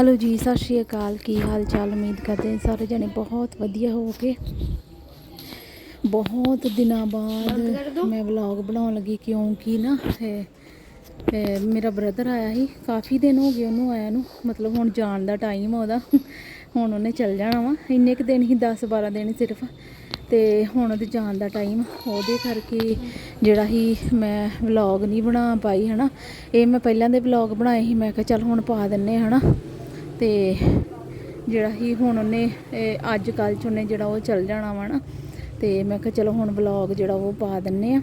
Hello ਜੀ ਸਤਿ ਸ਼੍ਰੀ ਅਕਾਲ। ਕੀ ਹਾਲ ਚਾਲ? ਉਮੀਦ ਕਰਦੇ ਹਾਂ ਸਾਰੇ ਜਣੇ ਬਹੁਤ ਵਧੀਆ ਹੋਵੋਗੇ। ਬਹੁਤ ਦਿਨਾਂ ਬਾਅਦ ਮੈਂ ਵਲੌਗ ਬਣਾਉਣ ਲੱਗੀ ਕਿਉਂਕਿ ਨਾ ਮੇਰਾ ਬ੍ਰਦਰ ਆਇਆ ਸੀ। ਕਾਫੀ ਦਿਨ ਹੋ ਗਏ ਉਹਨੂੰ ਆਇਆ ਨੂੰ। ਮਤਲਬ ਹੁਣ ਜਾਣ ਦਾ ਟਾਈਮ ਆ ਉਹਦਾ। ਹੁਣ ਉਹਨੇ ਚੱਲ ਜਾਣਾ ਵਾ। ਇੰਨੇ ਕੁ ਦਿਨ ਹੀ 10 12 ਦਿਨ ਸਿਰਫ। ਤੇ ਹੁਣ ਉਹਦੇ ਜਾਣ ਦਾ ਟਾਈਮ ਉਹਦੇ ਕਰਕੇ ਜਿਹੜਾ ਹੀ ਮੈਂ ਵਲੌਗ ਨਹੀਂ ਬਣਾ ਪਾਈ ਹਨਾ। ਇਹ ਮੈਂ ਪਹਿਲਾਂ ਦੇ ਵਲੌਗ ਬਣਾਏ ਸੀ। ਮੈਂ ਕਿਹਾ ਚੱਲ ਹੁਣ ਪਾ ਦਿੰਨੇ ਹਨਾ। ਤੇ ਜਿਹੜਾ ਹੀ ਹੁਣ ਉਹਨੇ ਅੱਜ ਕੱਲ੍ਹ ਚ ਉਹਨੇ ਜਿਹੜਾ ਉਹ ਚੱਲ ਜਾਣਾ ਵਾ ਨਾ, ਤੇ ਮੈਂ ਕਿਹਾ ਚਲੋ ਹੁਣ ਵਲੌਗ ਜਿਹੜਾ ਉਹ ਪਾ ਦਿੰਨੇ ਆ।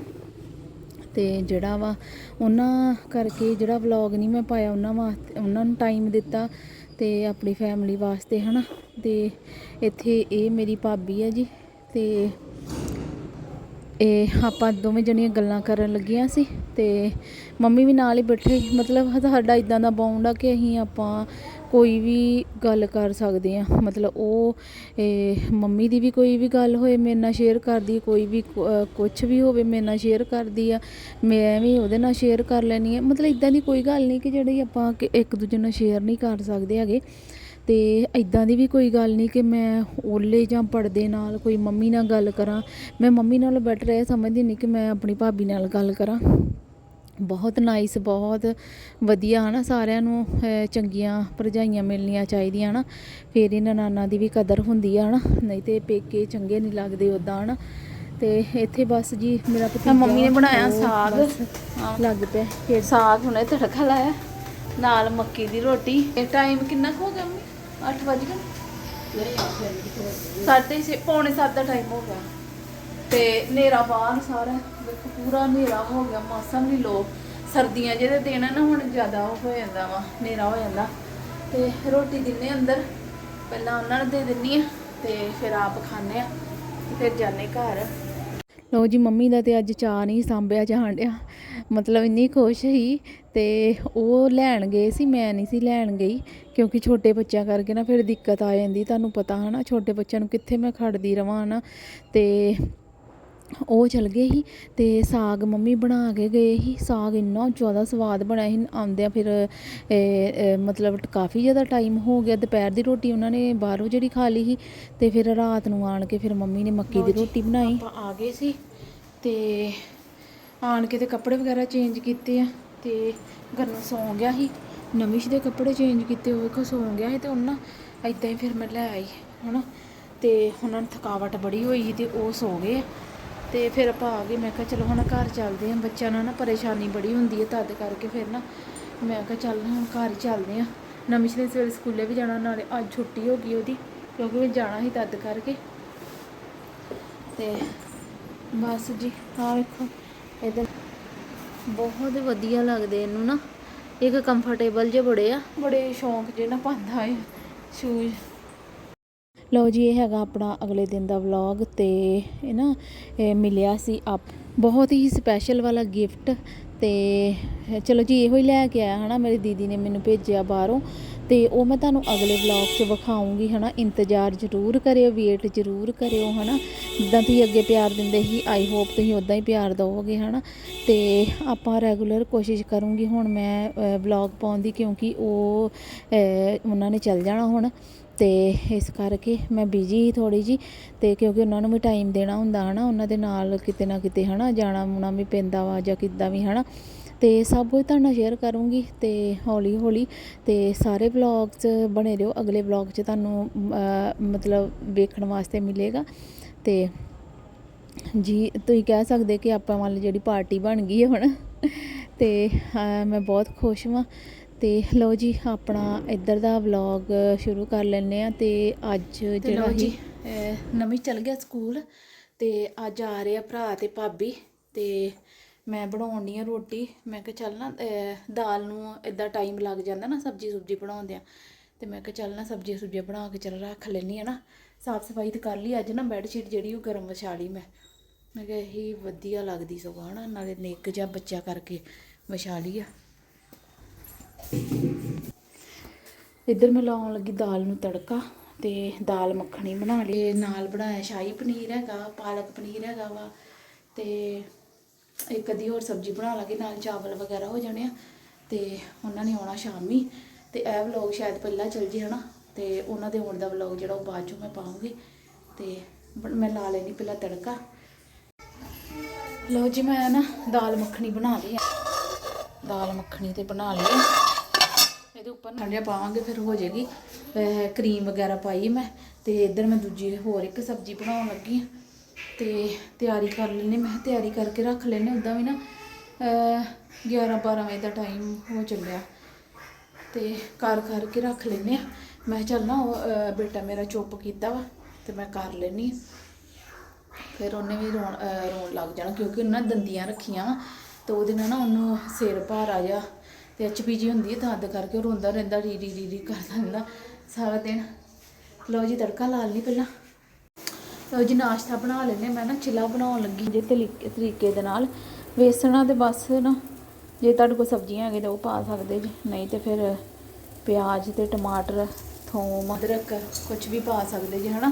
ਤੇ ਜਿਹੜਾ ਵਾ ਉਹਨਾਂ ਕਰਕੇ ਜਿਹੜਾ ਵਲੌਗ ਨਹੀਂ ਮੈਂ ਪਾਇਆ, ਉਹਨਾਂ ਵਾਸਤੇ, ਉਹਨਾਂ ਨੂੰ ਟਾਈਮ ਦਿੱਤਾ ਤੇ ਆਪਣੀ ਫੈਮਿਲੀ ਵਾਸਤੇ ਹਨਾ। ਤੇ ਇੱਥੇ ਇਹ ਮੇਰੀ ਭਾਬੀ ਹੈ ਜੀ, ਤੇ ਇਹ ਆਪਾਂ ਦੋਵੇਂ ਜਣੀਆਂ ਗੱਲਾਂ ਕਰਨ ਲੱਗੀਆਂ ਸੀ ਤੇ ਮੰਮੀ ਵੀ ਨਾਲ ਹੀ ਬੈਠੇ ਮਤਲਬ ਸਾਡਾ ਇਦਾਂ ਦਾ ਬੌਂਡ ਆ ਕਿ ਅਸੀਂ ਆਪਾਂ ਕੋਈ ਵੀ ਗੱਲ ਕਰ ਸਕਦੇ ਆ ਮਤਲਬ ਉਹ, ਇਹ ਮੰਮੀ ਦੀ ਵੀ ਕੋਈ ਵੀ ਗੱਲ ਹੋਏ, ਮੇਰੇ ਨਾਲ ਸ਼ੇਅਰ ਕਰਦੀ ਕੋਈ ਵੀ ਕੁਝ ਵੀ ਹੋਵੇ, ਮੇਰੇ ਨਾਲ ਸ਼ੇਅਰ ਕਰਦੀ ਆ। ਮੈਂ ਵੀ ਉਹਦੇ ਨਾਲ ਸ਼ੇਅਰ ਕਰ ਲੈਣੀ ਆ। ਮਤਲਬ ਇਦਾਂ ਦੀ ਕੋਈ ਗੱਲ ਨਹੀਂ ਕਿ ਜਿਹੜੀ ਆਪਾਂ ਕਿ ਇੱਕ ਦੂਜੇ ਨਾਲ ਸ਼ੇਅਰ ਨਹੀਂ ਕਰ ਸਕਦੇ ਹੈਗੇ। ਤੇ ਇਦਾਂ ਦੀ ਵੀ ਕੋਈ ਗੱਲ ਨਹੀਂ ਕਿ ਮੈਂ ਓਲੇ ਜਾਂ ਪਰਦੇ ਨਾਲ ਕੋਈ ਮੰਮੀ ਨਾਲ ਗੱਲ ਕਰਾਂ। ਮੈਂ ਮੰਮੀ ਨਾਲ ਬੈਟਰ ਇਹ ਸਮਝਦੀ ਨਹੀਂ ਕਿ ਮੈਂ ਆਪਣੀ ਭਾਬੀ ਨਾਲ ਗੱਲ ਕਰਾਂ। ਬਹੁਤ ਨਾਈਸ ਬਹੁਤ ਵਧੀਆ ਹਨਾ ਸਾਰਿਆਂ ਨੂੰ ਚੰਗੀਆਂ ਭਰਜਾਈਆਂ ਮਿਲਣੀਆਂ ਚਾਹੀਦੀਆਂ ਹਨਾ। ਫੇਰ ਇਹਨਾਂ ਨਾਨਾ ਦੀ ਵੀ ਕਦਰ ਹੁੰਦੀ ਆ ਹਨਾ ਨਹੀਂ ਤੇ ਪੇਕੇ ਚੰਗੇ ਨਹੀਂ ਲੱਗਦੇ ਉਦਾਂ ਹਨਾ। ਤੇ ਇੱਥੇ ਬਸ ਜੀ ਮੇਰਾ ਭਤੀਜਾ ਮੰਮੀ ਨੇ ਬਣਾਇਆ ਸਾਗ। ਲੱਗ ਪਿਆ। ਫੇਰ ਸਾਗ ਹੁਣੇ ਤੜਕਾ ਲਾਇਆ ਨਾਲ ਮੱਕੀ ਦੀ ਰੋਟੀ। ਇਹ ਟਾਈਮ ਕਿੰਨਾ ਹੋ ਗਿਆ 8 ਵਜ ਗਏ। ਸਾਢੇ ਛੇ, ਪੌਣੇ 7 ਦਾ ਟਾਈਮ ਹੋ ਗਿਆ। ਤੇ ਹਨੇਰਾ ਬਾਹਰ ਸਾਰਾ। ਵੇਖੋ ਪੂਰਾ ਹਨੇਰਾ ਹੋ ਗਿਆ। ਮੌਸਮ ਵੀ ਲੋ ਸਰਦੀਆਂ ਜਿਹਦੇ ਦਿਨ ਆ ਨਾ, ਹੁਣ ਜ਼ਿਆਦਾ ਉਹ ਹੋ ਜਾਂਦਾ ਵਾ, ਹਨੇਰਾ ਹੋ ਜਾਂਦਾ। ਤੇ ਰੋਟੀ ਦਿੰਨੇ ਅੰਦਰ। ਪਹਿਲਾਂ ਉਹਨਾਂ ਨੂੰ ਦੇ ਦਿੰਨੀ ਆ ਤੇ ਫਿਰ ਆਪ ਖਾਣੇ ਆ। ਤੇ ਫਿਰ ਜਾਣੇ ਘਰ। ਲੋ ਜੀ ਮੰਮੀ ਦਾ ਤੇ ਅੱਜ ਚਾਹ ਨਹੀਂ ਸਾਂਭਿਆ ਜਾਣ ਡਿਆ। ਮਤਲਬ ਇੰਨੀ ਖੁਸ਼ ਸੀ ਤੇ ਉਹ ਲੈਣ ਗਏ ਸੀ ਮੈਂ ਨਹੀਂ ਸੀ ਲੈਣ ਗਈ। ਕਿਉਂਕਿ ਛੋਟੇ ਬੱਚਿਆਂ ਕਰਕੇ ਨਾ ਫਿਰ ਦਿੱਕਤ ਆ ਜਾਂਦੀ ਤੁਹਾਨੂੰ ਪਤਾ ਹਨਾ ਛੋਟੇ ਬੱਚਿਆਂ ਨੂੰ ਕਿੱਥੇ ਮੈਂ ਖੜਦੀ ਰਵਾਂ ਹਨਾ। ਤੇ ਉਹ ਚਲ ਗਏ ਸੀ ਤੇ ਸਾਗ ਮੰਮੀ ਬਣਾ ਕੇ ਗਏ ਸੀ। ਸਾਗ ਇੰਨਾ ਜ਼ਿਆਦਾ ਸਵਾਦ ਬਣਿਆ ਸੀ ਆਉਂਦਿਆਂ ਫਿਰ ਮਤਲਬ ਕਾਫੀ ਜ਼ਿਆਦਾ ਟਾਈਮ ਹੋ ਗਿਆ। ਦੁਪਹਿਰ ਦੀ ਰੋਟੀ ਉਹਨਾਂ ਨੇ ਬਾਹਰੋਂ ਜਿਹੜੀ ਖਾ ਲਈ ਸੀ ਤੇ ਫਿਰ ਰਾਤ ਨੂੰ ਆਣ ਕੇ ਫਿਰ ਮੰਮੀ ਨੇ ਮੱਕੀ ਦੀ ਰੋਟੀ ਬਣਾਈ। ਆਪਾਂ ਆ ਗਏ ਸੀ। ਤੇ ਆਣ ਕੇ ਤੇ ਕੱਪੜੇ ਵਗੈਰਾ ਚੇਂਜ ਕੀਤੇ ਆ ਤੇ ਗਰਮ ਸੌਂ ਗਿਆ ਸੀ। ਨਵਿਸ਼ ਦੇ ਕੱਪੜੇ ਚੇਂਜ ਕੀਤੇ, ਉਹ ਵੇਖੋ ਸੌਂ ਗਿਆ ਸੀ ਤੇ ਉਹਨਾਂ ਏਦਾਂ ਹੀ ਫਿਰ ਮੈਂ ਲੈ ਆਈ, ਹਨਾ। ਤੇ ਉਹਨਾਂ ਨੂੰ ਥਕਾਵਟ ਬੜੀ ਹੋਈ ਸੀ ਤੇ ਉਹ ਸੌ ਗਏ ਤੇ ਫਿਰ ਆਪਾਂ ਆ ਗਏ, ਮੈਂ ਕਿਹਾ ਚਲੋ ਹੁਣ ਘਰ ਚੱਲਦੇ ਆਂ, ਬੱਚਿਆਂ ਨੂੰ ਨਾ ਪਰੇਸ਼ਾਨੀ ਬੜੀ ਹੁੰਦੀ ਹੈ ਤਦ ਕਰਕੇ ਫਿਰ ਨਾ ਮੈਂ ਕਿਹਾ ਚੱਲ ਹੁਣ ਘਰ ਚੱਲਦੇ ਆਂ। ਨਵੀਸ਼ ਨੇ ਸਵੇਰੇ ਸਕੂਲੇ ਵੀ ਜਾਣਾ, ਨਾਲੇ ਅੱਜ ਛੁੱਟੀ ਹੋ ਗਈ ਉਹਦੀ, ਕਿਉਂਕਿ ਮੈਂ ਜਾਣਾ ਸੀ ਤਦ ਕਰਕੇ। ਤੇ ਬਸ ਜੀ ਆਹ ਵੇਖੋ। ਇਹਦੇ ਬਹੁਤ ਵਧੀਆ ਲੱਗਦੇ ਇਹਨੂੰ ਨਾ। ਇੱਕ ਕੰਫਰਟੇਬਲ ਜਿਹੇ ਬੜੇ ਆ। ਬੜੇ ਸ਼ੌਂਕ ਜੇ ਨਾ ਪਾਉਂਦਾ ਹੈ ਸ਼ੂਜ਼ ਲਓ ਜੀ ਇਹ ਹੈਗਾ ਆਪਣਾ ਅਗਲੇ ਦਿਨ ਦਾ ਵਲੌਗ ਤੇ ਇਹ ਨਾ ਇਹ ਮਿਲਿਆ ਸੀ ਆਪ। ਬਹੁਤ ਹੀ ਸਪੈਸ਼ਲ ਵਾਲਾ ਗਿਫਟ ਤੇ ਚਲੋ ਜੀ ਇਹੋ ਹੀ ਲੈ ਕੇ ਆਇਆ ਹਨਾ। ਮੇਰੀ ਦੀਦੀ ਨੇ ਮੈਨੂੰ ਭੇਜਿਆ ਬਾਹਰੋਂ। ਤੇ ਉਹ ਮੈਂ ਤੁਹਾਨੂੰ ਅਗਲੇ ਵਲੌਗ 'ਚ ਵਿਖਾਉਂਗੀ, ਹਨਾ? ਇੰਤਜ਼ਾਰ ਜ਼ਰੂਰ ਕਰਿਓ ਵੇਟ ਜ਼ਰੂਰ ਕਰਿਓ, ਹਨਾ? ਜਿੱਦਾਂ ਤੁਸੀਂ ਅੱਗੇ ਪਿਆਰ ਦਿੰਦੇ ਸੀ ਆਈ ਹੋਪ ਤੁਸੀਂ ਉਦਾਂ ਹੀ ਪਿਆਰ ਦਿਓਗੇ ਹਨਾ? ਤੇ ਆਪਾਂ ਰੈਗੂਲਰ ਕੋਸ਼ਿਸ਼ ਕਰੂੰਗੀ ਹੁਣ ਮੈਂ ਵਲੌਗ ਪਾਉਣ ਦੀ ਕਿਉਂਕਿ ਉਹ ਉਹਨਾਂ ਨੇ ਚੱਲ ਜਾਣਾ ਹੁਣ। ਅਤੇ ਇਸ ਕਰਕੇ ਮੈਂ ਬਿਜ਼ੀ ਹੀ ਥੋੜੀ ਜੀ ਤੇ ਕਿਉਂਕਿ ਉਹਨਾਂ ਨੂੰ ਵੀ ਟਾਈਮ ਦੇਣਾ ਹੁੰਦਾ ਹੈ ਨਾ ਉਹਨਾਂ ਦੇ ਨਾਲ ਕਿਤੇ ਨਾ ਕਿਤੇ ਹੈ ਨਾ ਜਾਣਾ ਮੁਣਾ ਵੀ ਪੈਂਦਾ ਵਾ ਜਾਂ ਕਿੱਦਾਂ ਵੀ ਹੈ ਨਾ ਅਤੇ ਸਭ ਕੁਝ ਤੁਹਾਡੇ ਨਾਲ ਸ਼ੇਅਰ ਕਰੂੰਗੀ ਅਤੇ ਹੌਲੀ ਹੌਲੀ ਅਤੇ ਸਾਰੇ ਵਲੌਗਸ ਬਣੇ ਰਹੋ, ਅਗਲੇ ਵਲੌਗ 'ਚ ਤੁਹਾਨੂੰ ਮਤਲਬ ਵੇਖਣ ਵਾਸਤੇ ਮਿਲੇਗਾ। ਅਤੇ ਜੀ, ਤੁਸੀਂ ਕਹਿ ਸਕਦੇ ਕਿ ਆਪਾਂ ਵੱਲ ਜਿਹੜੀ ਪਾਰਟੀ ਬਣ ਗਈ ਹੈ ਹੁਣ ਅਤੇ ਮੈਂ ਬਹੁਤ ਖੁਸ਼ ਹਾਂ ਤੇ ਲਓ ਜੀ ਆਪਣਾ ਇੱਧਰ ਦਾ ਵਲੌਗ ਸ਼ੁਰੂ ਕਰ ਲੈਂਦੇ ਆ ਤੇ ਅੱਜ ਜਿਹੜਾ ਜੀ, ਨਵੀਂ ਚਲ ਗਿਆ ਸਕੂਲ ਤੇ ਅੱਜ ਆ ਰਹੇ ਆ ਭਰਾ ਤੇ ਭਾਬੀ ਤੇ ਮੈਂ ਬਣਾਉਣੀ ਆ ਰੋਟੀ। ਮੈਂ ਕਿਹਾ ਚੱਲ ਨਾ ਦਾਲ ਨੂੰ ਇਦਾਂ ਟਾਈਮ ਲੱਗ ਜਾਂਦਾ ਨਾ ਸਬਜੀ ਸੁਬਜੀ ਬਣਾਉਂਦਿਆਂ ਤੇ ਮੈਂ ਕਿਹਾ ਚੱਲ ਨਾ ਸਬਜੀ ਸੁਬਜੀ ਬਣਾ ਕੇ ਚੱਲ ਰੱਖ ਲੈਣੀ ਆ ਨਾ। ਸਾਫ਼ ਸਫ਼ਾਈ ਤੇ ਕਰ ਲਈ ਅੱਜ ਨਾ ਬੈੱਡ ਸ਼ੀਟ ਜਿਹੜੀ ਉਹ ਗਰਮ ਵਿਛਾ ਲਈ ਮੈਂ। ਮੈਂ ਕਿਹਾ ਇਹੀ ਵਧੀਆ ਲੱਗਦੀ ਸਗੋਂ ਹਨਾ ਨਾਲੇ ਨਿੱਕ ਜਿਹਾ ਬੱਚਾ ਕਰਕੇ ਵਿਛਾ ਲਈ ਆ। ਇੱਧਰ ਮੈਂ ਲਾਉਣ ਲੱਗੀ ਦਾਲ ਨੂੰ ਤੜਕਾ ਤੇ ਦਾਲ ਮੱਖਣੀ ਬਣਾ ਲਈ। ਨਾਲ ਬਣਾਇਆ ਸ਼ਾਹੀ ਪਨੀਰ ਹੈਗਾ, ਪਾਲਕ ਪਨੀਰ ਹੈਗਾ ਵਾ ਤੇ ਇੱਕ ਅੱਧੀ ਹੋਰ ਸਬਜ਼ੀ ਬਣਾ ਲਾਂਗੇ, ਨਾਲ ਚਾਵਲ ਵਗੈਰਾ ਹੋ ਜਾਣੇ ਆ ਤੇ ਉਹਨਾਂ ਨੇ ਆਉਣਾ ਸ਼ਾਮੀ ਤੇ ਇਹ ਵਲੌਗ ਸ਼ਾਇਦ ਪਹਿਲਾਂ ਚੱਲ ਜੇ ਹਨਾ ਤੇ ਉਹਨਾਂ ਦੇ ਆਉਣ ਦਾ ਵਲੌਗ ਜਿਹੜਾ ਉਹ ਬਾਅਦ ਚੋਂ ਮੈਂ ਪਾਉਂਗੀ ਤੇ ਬ- ਮੈਂ ਲਾ ਲੈਣੀ ਪਹਿਲਾਂ ਤੜਕਾ। ਲਓ ਜੀ ਮੈਂ ਨਾ ਦਾਲ ਮੱਖਣੀ ਬਣਾ ਲਈ ਆ। ਦਾਲ ਮੱਖਣੀ ਤੇ ਬਣਾ ਲਈ ਇਹਦੇ ਉੱਪਰ ਨੜਿਆ ਪਾਵਾਂਗੇ ਫਿਰ ਹੋ ਜਾਏਗੀ ਕਰੀਮ ਵਗੈਰਾ ਪਾਈ ਮੈਂ ਤੇ ਇੱਧਰ ਮੈਂ ਦੂਜੀ ਹੋਰ ਇੱਕ ਸਬਜ਼ੀ ਬਣਾਉਣ ਲੱਗੀ ਹਾਂ ਤੇ ਤਿਆਰੀ ਕਰ ਲੈਨੇ ਮੈਂ ਕਿਹਾ ਤਿਆਰੀ ਕਰਕੇ ਰੱਖ ਲੈਨੇ ਉਦਾਂ ਵੀ ਨਾ ਅਹ, 11 12 ਵਜੇ ਦਾ ਟਾਈਮ ਹੋ ਚੱਲਿਆ। ਤੇ ਕਰ ਕਰਕੇ ਰੱਖ ਲੈਨੇ ਆ ਮੈਂ ਕਿਹਾ ਚੱਲ ਨਾ ਉਹ, ਬੇਟਾ ਮੇਰਾ ਚੁੱਪ ਕੀਤਾ ਵਾ ਤੇ ਮੈਂ ਕਰ ਲੈਨੀ ਫਿਰ ਉਹਨੇ ਵੀ ਰੋਣ ਰੋਣ ਲੱਗ ਜਾਣਾ ਕਿਉਂਕਿ ਉਹਨਾਂ ਦੰਦੀਆਂ ਰੱਖੀਆਂ ਵਾ ਤੇ ਉਹਦੇ ਨਾਲ ਨਾ ਉਹਨੂੰ ਸਿਰ ਭਾਰ ਆ ਜਾ ਤੇ ਐਚਪੀਜੀ ਹੁੰਦੀ ਹੈ ਦਰਦ ਕਰਕੇ ਉਹ ਰੋਂਦਾ ਰਹਿੰਦਾ, ਰੀ ਰੀ ਰੀ ਰੀ ਕਰਦਾ ਰਹਿੰਦਾ ਸਾਰਾ ਦਿਨ। ਲਓ ਜੀ ਤੜਕਾ ਲਾ ਲਈ ਪਹਿਲਾਂ। ਲਓ ਜੀ ਨਾਸ਼ਤਾ ਬਣਾ ਲੈਨੇ ਮੈਂ ਨਾ ਚਿਲਾ ਬਣਾਉਣ ਲੱਗੀ ਜੇ ਤਰੀਕੇ ਤਰੀਕੇ ਦੇ ਨਾਲ। ਵੇਸਣਾ ਤੇ ਬਸ ਨਾ, ਜੇ ਤੁਹਾਡੇ ਕੋਲ ਸਬਜ਼ੀਆਂ ਹੈਗੇ ਤਾਂ ਉਹ ਪਾ ਸਕਦੇ ਜੀ। ਨਹੀਂ ਤੇ ਫਿਰ ਪਿਆਜ਼ ਤੇ ਟਮਾਟਰ, ਥੋਮ, ਅਦਰਕ ਕੁਝ ਵੀ ਪਾ ਸਕਦੇ ਜੀ, ਹਨਾ?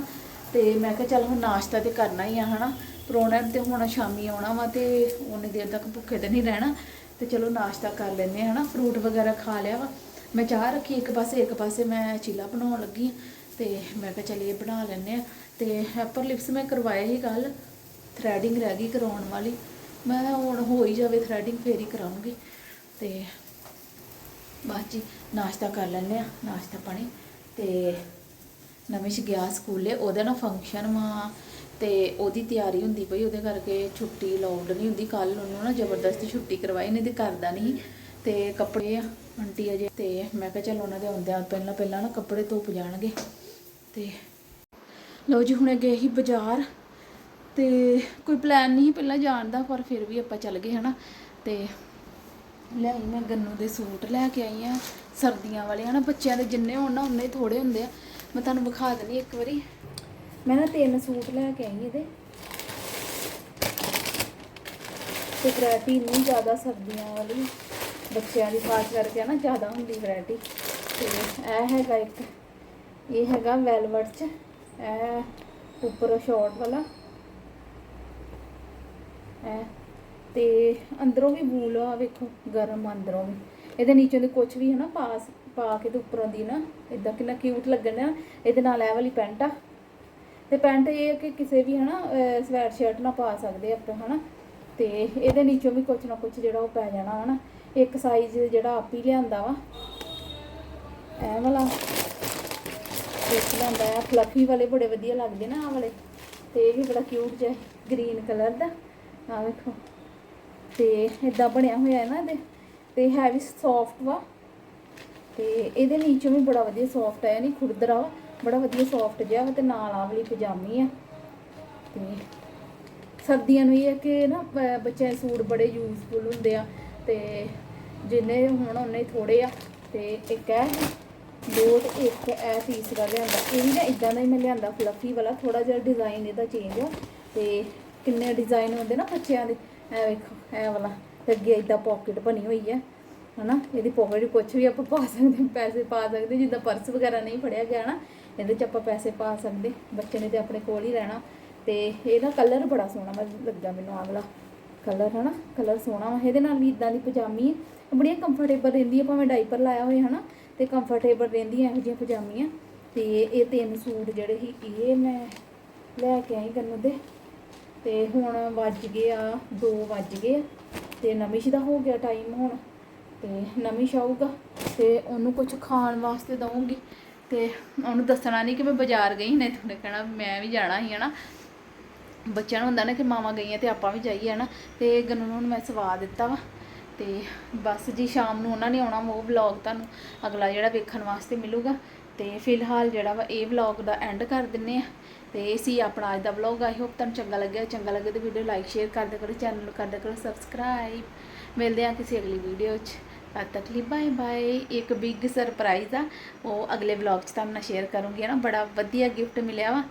ਤੇ ਮੈਂ ਕਿਹਾ ਚੱਲ ਹੁਣ ਨਾਸ਼ਤਾ ਤੇ ਕਰਨਾ ਹੀ ਆ, ਹਨਾ? ਪਰੋਣਾ ਤੇ ਹੁਣ ਸ਼ਾਮੀ ਆਉਣਾ ਵਾ ਤੇ ਉਹਨੇ ਦੇਰ ਤੱਕ ਭੁੱਖੇ ਤੇ ਨਹੀਂ ਰਹਿਣਾ। ਤੇ ਚਲੋ ਨਾਸ਼ਤਾ ਕਰ ਲੈਨੇ ਆ ਹਨਾ? ਫਰੂਟ ਵਗੈਰਾ ਖਾ ਲਿਆ ਵਾ। ਮੈਂ ਚਾਹ ਰੱਖੀ ਇੱਕ ਪਾਸੇ ਇੱਕ ਪਾਸੇ ਮੈਂ ਚੀਲਾ ਬਣਾਉਣ ਲੱਗੀ ਹਾਂ ਤੇ ਮੈਂ ਕਿਹਾ ਚੱਲ ਇਹ ਬਣਾ ਲੈਂਦੇ ਆ ਤੇ ਹੈਪਰ ਲਿਪਸ ਮੈਂ ਕਰਵਾਇਆ ਸੀ ਕੱਲ ਥ੍ਰੈਡਿੰਗ ਰਹਿ ਗਈ ਕਰਾਉਣ ਵਾਲੀ। ਮੈਂ ਹੁਣ ਹੋ ਹੀ ਜਾਵੇ ਥ੍ਰੈਡਿੰਗ ਫੇਰ ਹੀ ਕਰਾਉਂਗੀ। ਤੇ ਬਾਅਦ ਜੀ, ਨਾਸ਼ਤਾ ਕਰ ਲੈਂਦੇ ਆ ਨਾਸ਼ਤਾ ਪਾਣੀ। ਤੇ ਨਮਿਸ਼ ਗਿਆ ਸਕੂਲੇ, ਉਹਦਾ ਨਾ ਫੰਕਸ਼ਨ ਵਾ। ਤੇ ਉਹਦੀ ਤਿਆਰੀ ਹੁੰਦੀ ਪਈ, ਉਹਦੇ ਕਰਕੇ ਛੁੱਟੀ ਲਾਉਡ ਨਹੀਂ ਹੁੰਦੀ। ਕੱਲ ਉਹਨੂੰ ਨਾ ਜ਼ਬਰਦਸਤੀ ਛੁੱਟੀ ਕਰਵਾਈ, ਨਹੀਂ ਤੇ ਕਰਦਾ ਨਹੀਂ। ਤੇ ਕੱਪੜੇ ਆ, ਆਂਟੀ ਅਜੇ ਤੇ ਮੈਂ ਕਿਹਾ ਚੱਲ ਉਹਨਾਂ ਦੇ ਆਉਂਦਿਆਂ ਪਹਿਲਾਂ ਪਹਿਲਾਂ ਨਾ ਕੱਪੜੇ ਧੁੱਪ ਜਾਣਗੇ। ਤੇ ਲਓ ਜੀ, ਹੁਣੇ ਗਏ ਸੀ ਬਾਜ਼ਾਰ। ਤੇ ਕੋਈ ਪਲਾਨ ਨਹੀਂ ਸੀ ਪਹਿਲਾਂ ਜਾਣ ਦਾ, ਪਰ ਫਿਰ ਵੀ ਆਪਾਂ ਚੱਲ ਗਏ, ਹਨਾ। ਤੇ ਲੈ ਮੈਂ ਗੰਨੂ ਦੇ ਸੂਟ ਲੈ ਕੇ ਆਈ ਆ। ਸਰਦੀਆਂ ਵਾਲੇ, ਹਨਾ, ਬੱਚਿਆਂ ਦੇ ਜਿੰਨੇ ਹੋਣ ਨਾ ਉਨੇ ਹੀ ਥੋੜੇ ਹੁੰਦੇ ਆ। ਮੈਂ ਤੁਹਾਨੂੰ ਵਿਖਾ ਦਿੰਦੀ ਇੱਕ ਵਾਰੀ। ਮੈਂ ਨਾ ਤਿੰਨ ਸੂਟ ਲੈ ਕੇ ਆਈ ਇਹਦੇ। ਤੇ ਵੈਰਾਈਟੀ ਇੰਨੀ ਜ਼ਿਆਦਾ ਸਰਦੀਆਂ ਵਾਲੀ, ਬੱਚਿਆਂ ਦੀ ਖਾਸ ਕਰਕੇ ਨਾ ਜ਼ਿਆਦਾ ਹੁੰਦੀ ਵੈਰਾਈਟੀ ਤੇ ਇਹ ਹੈਗਾ ਇੱਕ, ਇਹ ਹੈਗਾ ਵੈਲਵਟ ਚ, ਇਹ ਉੱਪਰ ਸ਼ਾਰਟ ਵਾਲਾ। ਇਹ ਤੇ ਅੰਦਰੋਂ ਵੀ ਵੂਲ ਆ, ਵੇਖੋ, ਗਰਮ ਅੰਦਰੋਂ ਵੀ। ਇਹਦੇ ਨੀਚੇ ਦੇ ਕੁਝ ਵੀ ਹੈ ਨਾ ਪਾਸ, ਪਾ ਕੇ ਤੇ ਉੱਪਰੋਂ ਦੀ ਨਾ ਇਦਾਂ ਕਿੰਨਾ ਕਿਊਟ ਲੱਗਣ ਆ ਇਹਦੇ ਨਾਲ ਇਹ ਵਾਲੀ ਪੈਂਟ ਆ ਤੇ ਪੈਂਟ ਇਹ ਹੈ ਕਿ ਕਿਸੇ ਵੀ, ਹਨਾ ਸਵੈਟ ਸ਼ਰਟ ਨਾਲ ਪਾ ਸਕਦੇ ਆਪਾਂ, ਹਨਾ। ਤੇ ਇਹਦੇ ਨੀਚੋਂ ਵੀ ਕੁਝ ਨਾ ਕੁਝ ਜਿਹੜਾ ਉਹ ਪੈ ਜਾਣਾ, ਹਨਾ। ਇੱਕ ਸਾਈਜ਼ ਜਿਹੜਾ ਆਪ ਹੀ ਲਿਆਂਦਾ ਵਾ। ਇਹ ਵਾਲਾ। ਇੱਕ ਲਿਆਂਦਾ ਆ। ਫਲਫੀ ਵਾਲੇ ਬੜੇ ਵਧੀਆ ਲੱਗਦੇ ਨਾ ਆ ਵਾਲੇ। ਤੇ ਇਹ ਵੀ ਬੜਾ ਕਿਊਟ ਜਿਹਾ ਗ੍ਰੀਨ ਕਲਰ ਦਾ। ਆ ਵੇਖੋ। ਤੇ ਇਦਾਂ ਬਣਿਆ ਹੋਇਆ ਹੈ ਨਾ ਇਹਦੇ। ਤੇ ਹੈ ਵੀ ਸੌਫਟ ਵਾ। ਤੇ ਇਹਦੇ ਨੀਚੋਂ ਵੀ ਬੜਾ ਵਧੀਆ ਸੌਫਟ ਆ। ਯਾਨੀ ਖੁਰਦਰਾ ਵਾ। ਬੜਾ ਵਧੀਆ ਸੌਫਟ ਜਿਹਾ ਵਾ ਤੇ ਨਾਲ ਆ ਵਾਲੀ ਪਜਾਮੀ ਆ। ਤੇ ਸਰਦੀਆਂ ਨੂੰ ਇਹ ਹੈ ਕਿ ਨਾ ਬੱਚਿਆਂ ਦੇ ਸੂਟ ਬੜੇ ਯੂਜ਼ਫੁਲ ਹੁੰਦੇ ਆ ਤੇ ਜਿੰਨੇ ਹੁਣ ਉਹਨੇ ਥੋੜੇ ਆ। ਤੇ ਇੱਕ ਹੈ ਦੋ ਤੇ ਇੱਕ ਇਹ ਪੀਸ ਦਾ ਲਿਆਂਦਾ। ਇਹ ਵੀ ਨਾ ਇਦਾਂ ਦਾ ਹੀ ਮੈਂ ਲਿਆਂਦਾ ਫਲਫੀ ਵਾਲਾ ਥੋੜਾ ਜਿਹਾ ਡਿਜ਼ਾਈਨ ਇਹਦਾ ਚੇਂਜ ਆ। ਤੇ ਕਿੰਨੇ ਡਿਜ਼ਾਈਨ ਹੁੰਦੇ ਨਾ ਬੱਚਿਆਂ ਦੇ, ਇਹ ਵੇਖੋ, ਇਹ ਵਾਲਾ। ਅੱਗੇ ਇਦਾਂ ਪਾਕਟ ਬਣੀ ਹੋਈ ਹੈ ਹਨਾ? ਇਹਦੀ ਪਾਕਟ ਕੁਝ ਵੀ ਆਪਾਂ ਪਾ ਸਕਦੇ, ਪੈਸੇ ਪਾ ਸਕਦੇ, ਜਿੱਦਾਂ ਪਰਸ ਵਗੈਰਾ ਨਹੀਂ ਫੜਿਆ ਗਿਆ ਨਾ। ਇਹਦੇ 'ਚ ਆਪਾਂ ਪੈਸੇ ਪਾ ਸਕਦੇ, ਬੱਚੇ ਨੇ ਤੇ ਆਪਣੇ ਕੋਲ ਹੀ ਰਹਿਣਾ। ਤੇ ਇਹਦਾ ਕਲਰ ਬੜਾ ਸੋਹਣਾ ਮੈਂ ਲੱਗਾ ਮੈਨੂੰ ਆਹ ਵਾਲਾ ਕਲਰ ਹਨਾ? ਕਲਰ ਸੋਹਣਾ ਵਾ। ਇਹਦੇ ਨਾਲ ਵੀ ਇਦਾਂ ਦੀ ਪਜਾਮੀ ਬੜੀਆਂ ਕੰਫਰਟੇਬਲ ਰਹਿੰਦੀ ਹੈ ਭਾਵੇਂ ਡਾਈਪਰ ਲਾਇਆ ਹੋਏ, ਹਨਾ? ਤੇ ਕੰਫਰਟੇਬਲ ਰਹਿੰਦੀਆਂ ਇਹੋ ਜਿਹੀਆਂ ਪਜਾਮੀਆਂ। ਤੇ ਇਹ ਤਿੰਨ ਸੂਟ ਜਿਹੜੇ ਸੀ, ਇਹ ਮੈਂ ਲੈ ਕੇ ਆਈ ਗੰਨੂ ਦੇ। ਤੇ ਹੁਣ ਵੱਜ ਗਏ ਆ 2 ਵੱਜ ਗਏ ਆ। ਤੇ ਨਮਿਸ਼ ਦਾ ਹੋ ਗਿਆ ਟਾਈਮ ਹੁਣ। ਤੇ ਨਮਿਸ਼ ਆਊਗਾ ਤੇ ਉਹਨੂੰ ਕੁਝ ਖਾਣ ਵਾਸਤੇ ਦਵਾਂਗੀ ਤੇ ਉਹਨੂੰ ਦੱਸਣਾ ਨਹੀਂ ਕਿ ਮੈਂ ਬਾਜ਼ਾਰ ਗਈ ਨਹੀਂ ਤੁਹਾਨੇ ਕਹਿਣਾ ਮੈਂ ਵੀ ਜਾਣਾ ਹੀ ਹਨਾ। ਬੱਚਿਆਂ ਨੂੰ ਹੁੰਦਾ ਨਾ ਕਿ ਮਾਵਾਂ ਗਈਆਂ ਤੇ ਆਪਾਂ ਵੀ ਜਾਈਏ, ਹਨਾ। ਤੇ ਗੰਨੂ ਨੂੰ ਮੈਂ ਸਵਾ ਦਿੱਤਾ ਵਾ। ਤੇ ਬਸ ਜੀ, ਸ਼ਾਮ ਨੂੰ ਉਹਨਾਂ ਨੇ ਆਉਣਾ ਉਹ ਵਲੌਗ ਤੁਹਾਨੂੰ। ਅਗਲਾ ਜਿਹੜਾ ਵੇਖਣ ਵਾਸਤੇ ਮਿਲੂਗਾ। ਤੇ ਫਿਲਹਾਲ ਜਿਹੜਾ ਵਾ ਇਹ ਵਲੌਗ ਦਾ ਐਂਡ ਕਰ ਦਿੰਨੇ ਆ। ਤੇ ਇਹ ਸੀ ਆਪਣਾ ਅੱਜ ਦਾ ਵਲੌਗ ਆਈ ਹੋਪ ਤੁਹਾਨੂੰ ਚੰਗਾ ਲੱਗਿਆ। ਚੰਗਾ ਲੱਗੇ ਤਾਂ ਵੀਡੀਓ ਲਾਈਕ ਸ਼ੇਅਰ ਕਰਦੇ ਕਰੋ। ਚੈਨਲ ਨੂੰ ਕਰ ਕਰੋ। ਸਬਸਕ੍ਰਾਈਬ ਮਿਲਦੇ ਆ ਕਿਸੇ ਅਗਲੀ ਵੀਡੀਓ 'ਚ। ਤਦ ਤੱਕ ਲਈ ਬਾਏ ਬਾਏ ਇੱਕ ਬਿਗ ਸਰਪ੍ਰਾਈਜ਼ ਆ। ਉਹ ਅਗਲੇ ਵਲੌਗ 'ਚ ਤੁਹਾਨੂੰ ਨਾਲ ਸ਼ੇਅਰ ਕਰੂੰਗੀ ਨਾ ਬੜਾ ਵਧੀਆ ਗਿਫਟ ਮਿਲਿਆ ਵਾ।